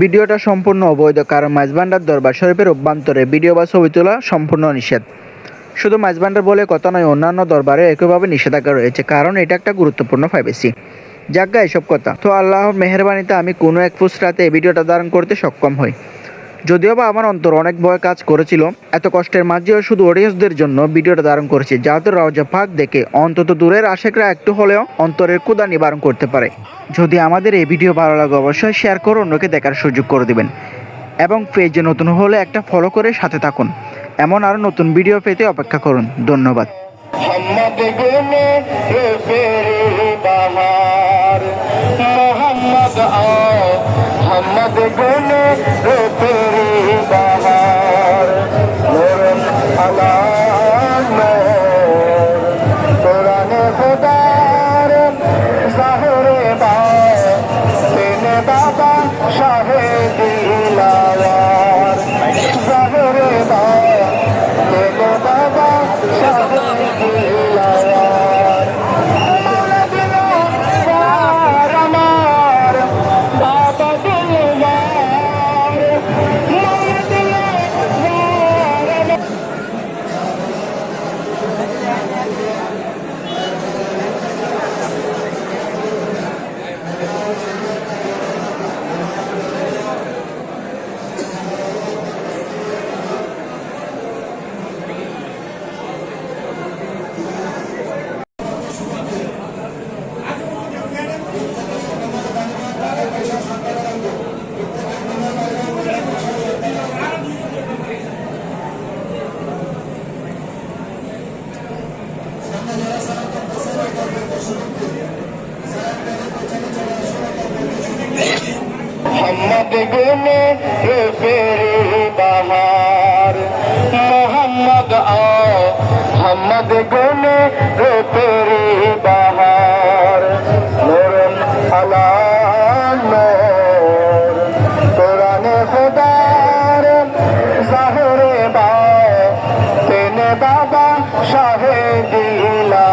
ভিডিওটা সম্পূর্ণ অবৈধ, কারণ মাঝবান্ডার দরবার শরীফের অভ্যন্তরে ভিডিও বা ছবি তোলা সম্পূর্ণ নিষেধ। শুধু মাঝবান্ডার বলে কথা নয়, অন্যান্য দরবারে একইভাবে নিষেধাজ্ঞা রয়েছে, কারণ এটা একটা গুরুত্বপূর্ণ প্রাইভেসি যাজ্ঞা এসব কথা। তো আল্লাহর মেহরবানিতে আমি কোনো এক ফুস রাতে এই ভিডিওটা ধারণ করতে সক্ষম হই। যদিও বা আমার অন্তর অনেক ভয় কাজ করেছিল, এত কষ্টের মাঝেও শুধু অডিয়েন্সদের জন্য ভিডিওটা ধারণ করেছি, যাতে রওজা ফাঁক দেখে অন্তত দূরের আশেকরা একটু হলেও অন্তরের ক্ষুদা নিবারণ করতে পারে। যদি আমাদের এই ভিডিও ভালো লাগে, অবশ্যই শেয়ার করে অন্যকে দেখার সুযোগ করে দিবেন। এবং পেজে নতুন হলে একটা ফলো করে সাথে থাকুন। এমন আরও নতুন ভিডিও পেতে অপেক্ষা করুন। ধন্যবাদ। মোহাম্মদ বাবা গুনে ফেরি বাহার মোহাম্মদ আও মোহাম্মদ গুনে ফেরি বাহার নূরুন আলা নূর কোরআনে খোদার জাহরে বা, তেনে বাবা শাহে দিলাওয়ার